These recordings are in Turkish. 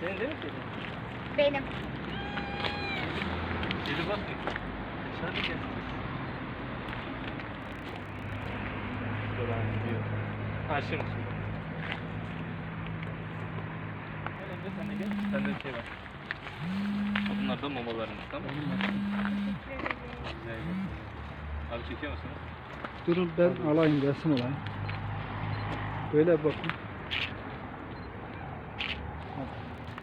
Senin değil mi kedi? Benim. Kedi bak. Dışarı gel. Aşırı. Emre sen de gel. Sende bir şey var. Bunlar da mamalarınız tamam mı? Abi çekiyor musunuz? Durun ben alayım resim alayım. Böyle bakın.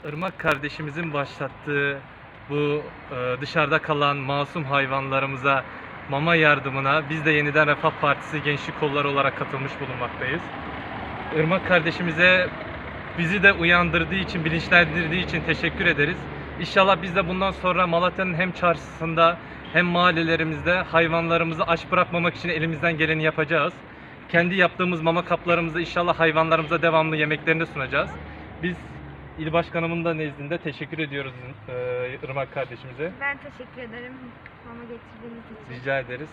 Irmak kardeşimizin başlattığı bu e, dışarıda kalan masum hayvanlarımıza mama yardımına biz de yeniden Refah Partisi Gençlik Kolları olarak katılmış bulunmaktayız. Irmak kardeşimize bizi de uyandırdığı için, bilinçlendirdiği için teşekkür ederiz. İnşallah biz de bundan sonra Malatya'nın hem çarşısında hem mahallelerimizde hayvanlarımızı aç bırakmamak için elimizden geleni yapacağız. Kendi yaptığımız mama kaplarımızı inşallah hayvanlarımıza devamlı yemeklerini sunacağız. Biz İl Başkanımın da nezdinde teşekkür ediyoruz e, Irmak kardeşimize. Ben teşekkür ederim mama getirdiğiniz için. Rica ederiz.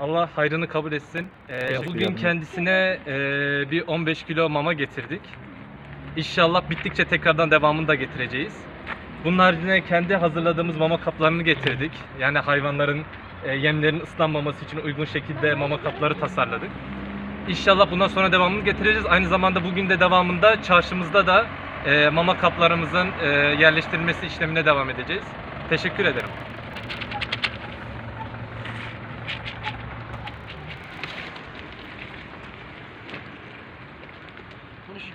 Allah hayrını kabul etsin. E, Teşekkür bugün kendisine e, bir 15 kilo mama getirdik. İnşallah bittikçe tekrardan devamını da getireceğiz. Bunun haricinde kendi hazırladığımız mama kaplarını getirdik. Yani hayvanların e, yemlerin ıslanmaması için uygun şekilde mama kapları tasarladık. İnşallah bundan sonra devamını getireceğiz. Aynı zamanda bugün de devamında çarşımızda da e, mama kaplarımızın e, yerleştirilmesi işlemine devam edeceğiz. Teşekkür ederim.